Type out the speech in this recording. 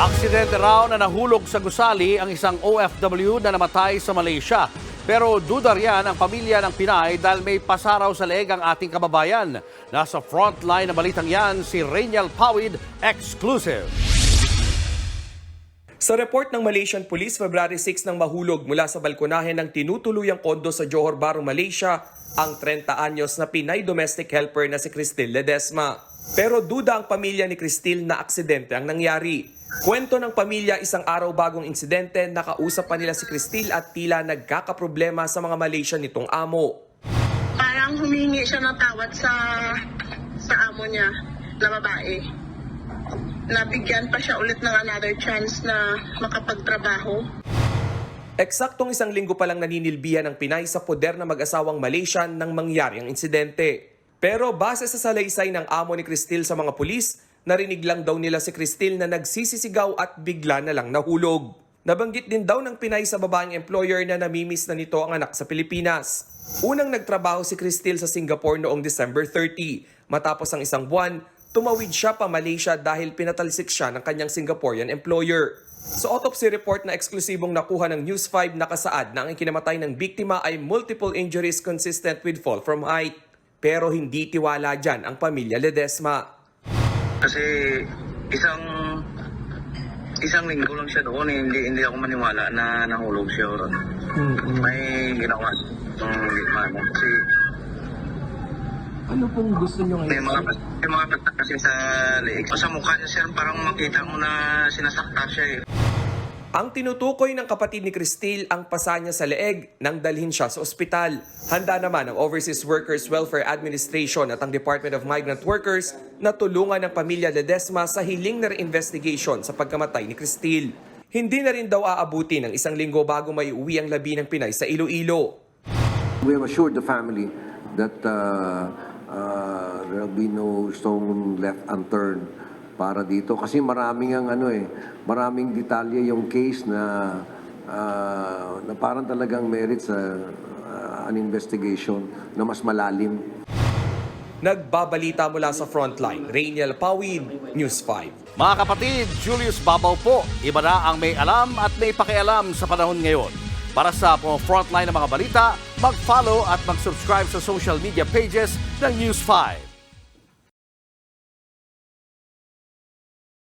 Aksidente raw na nahulog sa gusali ang isang OFW na namatay sa Malaysia. Pero duda riyan ang pamilya ng Pinay dahil may pasaraw sa leeg ang ating kababayan. Nasa frontline na balitang yan si Rainiel Pawid, exclusive. Sa report ng Malaysian Police, February 6 nang mahulog mula sa balkonahe ng tinutuluyang kondo sa Johor Bahru, Malaysia, ang 30 anyos na Pinay domestic helper na si Cristil Ledesma. Pero duda ang pamilya ni Cristil na aksidente ang nangyari. Kwento ng pamilya isang araw bagong insidente, nakausap pa nila si Cristil at tila nagkakaproblema sa mga Malaysian nitong amo. parang humingi siya ng tawad sa sa amo niya na babae. Nabigyan pa siya ulit ng another chance na makapagtrabaho. Eksaktong isang linggo pa lang naninilbihan ng Pinay sa poder na mag-asawang Malaysian nang mangyari ang insidente. Pero base sa salaysay ng amo ni Cristil sa mga pulis, narinig lang daw nila si Cristil na nagsisisigaw at bigla na lang nahulog. Nabanggit din daw ng Pinay sa babaeng employer na namimiss na nito ang anak sa Pilipinas. Unang nagtrabaho si Cristil sa Singapore noong December 30. Matapos ang isang buwan, tumawid siya pa Malaysia dahil pinatalsik siya ng kanyang Singaporean employer. Sa autopsy report na eksklusibong nakuha ng News 5 nakasaad na ang ikinamatay ng biktima ay multiple injuries consistent with fall from height. Pero hindi tiwala dyan ang pamilya Ledesma. Kasi isang isang linggo lang siya doon, eh. hindi hindi ako maniwala na nahulog siya ron. May ginawa ng gitmano. Kasi Ano pong gusto nyo may mga may mga kasi sa leeg. Sa mukha niya sir, parang makita mo na sinasakta siya eh. Ang tinutukoy ng kapatid ni Cristil ang pasa niya sa leeg nang dalhin siya sa ospital. Handa naman ang Overseas Workers Welfare Administration at ang Department of Migrant Workers na tulungan ng pamilya Ledesma sa hiling na investigation sa pagkamatay ni Cristil. Hindi na rin daw aabuti ng isang linggo bago may uwi ang labi ng Pinay sa Iloilo. We have assured the family that uh, uh, there will be no stone left unturned para dito. Kasi maraming ang ano eh, maraming detalye yung case na uh, na parang talagang merit sa uh, an investigation na mas malalim. Nagbabalita mula sa frontline, Rainiel Pawid, News 5. Mga kapatid, Julius Babaw po. Iba na ang may alam at may pakialam sa panahon ngayon. Para sa mga frontline ng mga balita, mag-follow at mag-subscribe sa social media pages ng News 5.